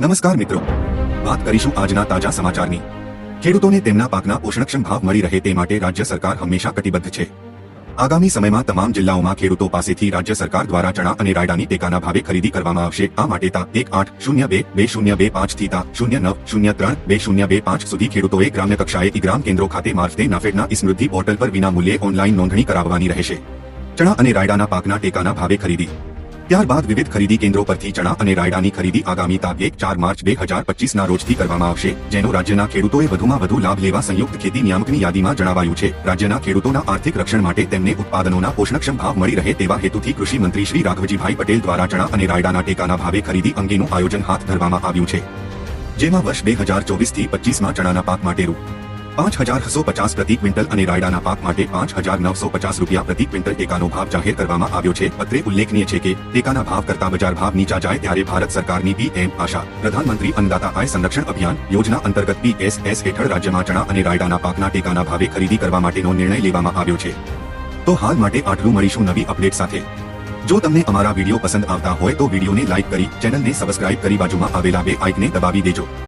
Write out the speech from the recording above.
નમસ્કાર મિત્રો. વાત કરીશું આજના તાજા સમાચારની. ખેડૂતોને તેમના પાકના પોષણક્ષમ ભાવ મળી રહે તે માટે રાજ્ય સરકાર હંમેશા કટિબદ્ધ છે. આગામી સમયમાં તમામ જિલ્લાઓમાં ખેડૂતો પાસેથી રાજ્ય સરકાર દ્વારા ચણા અને રાયડાની ટેકાના ભાવે ખરીદી કરવામાં આવશે. આ માટે તા એક આઠ શૂન્ય બે બે શૂન્ય બે પાંચથી તા શૂન્ય નવ, શૂન્ય ત્રણ, બે શૂન્ય બે પાંચ સુધી ખેડૂતોએ ગ્રામ્ય કક્ષાએ ઈ ગ્રામ કેન્દ્રો ખાતે મારફતે નાફેડના સમૃદ્ધિ પોર્ટલ પર વિના મૂલ્યે ઓનલાઈન નોંધણી કરાવવાની રહેશે. ચણા અને રાયડાના પાકના ટેકાના ભાવે ખરીદી. ત્યારબાદ વિવિધ ખરીદી કેન્દ્રો પરથી ચણા અને રાયડાની ખરીદી આગામી તારીખ ચાર માર્ચ બે હજાર પચીસના રોજથી કરવામાં આવશે, જેનો રાજ્યના ખેડૂતોએ વધુમાં વધુ લાભ લેવા સંયુક્ત ખેતી નિયામકની યાદીમાં જણાવાયું છે. રાજ્યના ખેડૂતોના આર્થિક રક્ષણ માટે તેમને ઉત્પાદનોના પોષણક્ષમ ભાવ મળી રહે તેવા હેતુથી કૃષિ મંત્રી શ્રી રાઘવજીભાઈ પટેલ દ્વારા ચણા અને રાયડાના ટેકાના ભાવે ખરીદી અંગેનું આયોજન હાથ ધરવામાં આવ્યું છે. જેમાં વર્ષ બે હજાર ચોવીસથી પચીસમાં ચણાના પાક માટે રૂ પાંચ હજાર છસો પચાસ પ્રતિ ક્વિન્ટલ અને રાયડાના પાક માટે પાંચ હજાર નવસો પચાસ રૂપિયા પ્રતિ ક્વિન્ટલ ટેકાનો ભાવ જાહેર કરવામાં આવ્યો છે. અત્રે ઉલ્લેખનીય છે કે ટેકાના ભાવ કરતા બજાર ભાવ નીચા જાય ત્યારે ભારત સરકારની પીએમ આશા, પ્રધાનમંત્રી અન્નદાતા આય સંરક્ષણ અભિયાન યોજના અંતર્ગત પીએસએસ હેઠળ રાજ્યમાં ચણા અને રાયડાના પાકના ટેકાના ભાવે ખરીદી કરવા માટેનો નિર્ણય લેવામાં આવ્યો છે. તો હાલ માટે આટલું મળીશું નવી અપડેટ સાથે. જો તમને અમારા વીડિયો પસંદ આવતા હોય તો વિડીયોને લાઇક કરી ચેનલને સબસ્ક્રાઇબ કરી બાજુમાં આવેલા બે આઇકને દબાવી દેજો.